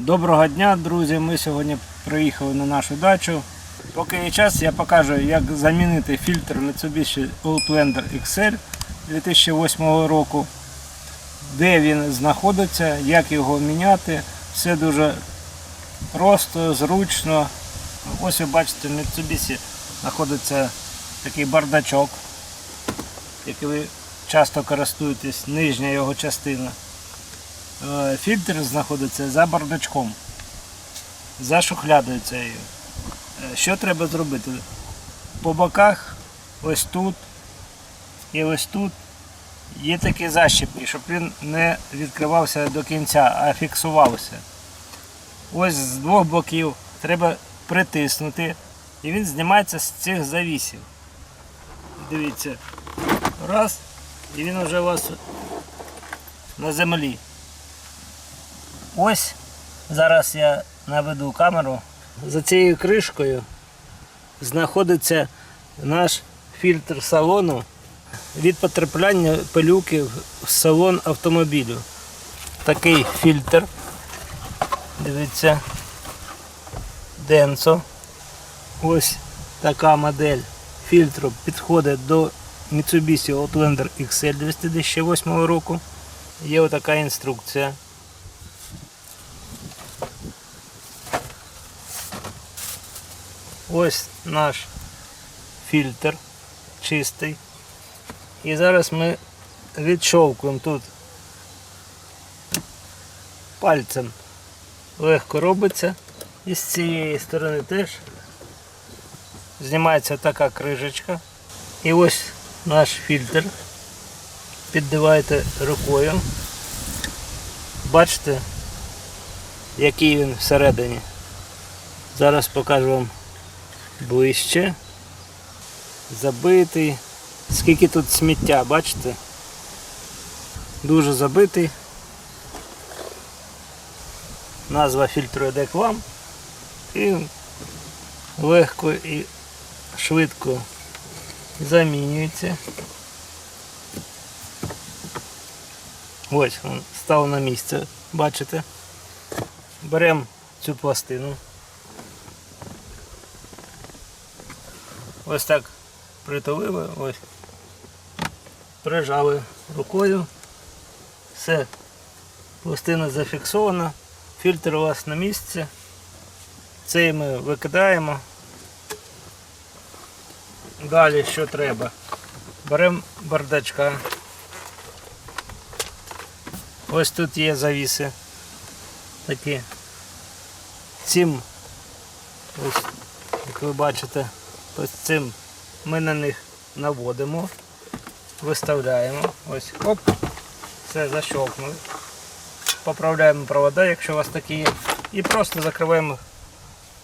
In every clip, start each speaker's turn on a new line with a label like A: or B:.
A: Доброго дня, друзі! Ми сьогодні приїхали на нашу дачу. Поки є час, я покажу, як замінити фільтр Mitsubishi Outlander XL 2008 року, де він знаходиться, як його міняти. Все дуже просто, зручно. Ось ви бачите, в Mitsubishi знаходиться такий бардачок, який ви часто користуєтесь, нижня його частина. Е, Фільтр знаходиться за бардачком, за шухлядою цією. Е, Що треба зробити? По боках, ось тут і ось тут є такі защіпки, щоб він не відкривався до кінця, а фіксувався. Ось з двох боків треба притиснути і він знімається з цих завісів. Дивіться. Раз, і він вже у вас на землі. Ось зараз я наведу камеру. За цією кришкою знаходиться наш фільтр салону від потрапляння пилюки в салон автомобілю. Такий фільтр. Дивіться. Денсо. Ось така модель фільтру підходить до Mitsubishi Outlander XL 2008 року. Є отака інструкція. Ось наш фільтр чистий. І зараз ми відщовкуємо тут пальцем. Легко робиться. І з цієї сторони теж знімається така крижечка. І ось наш фільтр. Піддиваєте рукою. Бачите, який він всередині. Зараз покажу вам ближче. Забитий. Скільки тут сміття, бачите? Дуже забитий. Назва фільтру йде к вам. І легко і швидко замінюється. Ось став на місце, бачите? Беремо цю пластину. Ось так притулили, ось. Прижали рукою. Все, пластина зафіксована, фільтр у вас на місці. Цей ми викидаємо. Далі що треба? Беремо бардачка. Ось тут є завіси. Такі. Цим, ось, як ви бачите, ось цим ми на них наводимо, виставляємо. Ось, оп, все защелкнули. Поправляємо провода, якщо у вас такі є. І просто закриваємо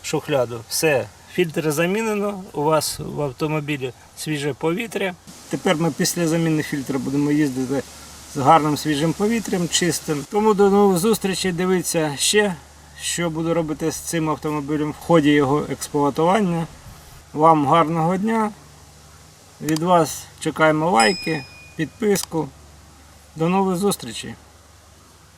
A: шухляду. Все, фільтр замінено, у вас в автомобілі свіже повітря. Тепер ми після заміни фільтра будемо їздити з гарним свіжим повітрям, чистим. Тому до нових зустрічей. Дивіться ще, що буду робити з цим автомобілем в ході його експлуатування. Вам гарного дня. Від вас чекаємо лайки, підписку. До нових зустрічей.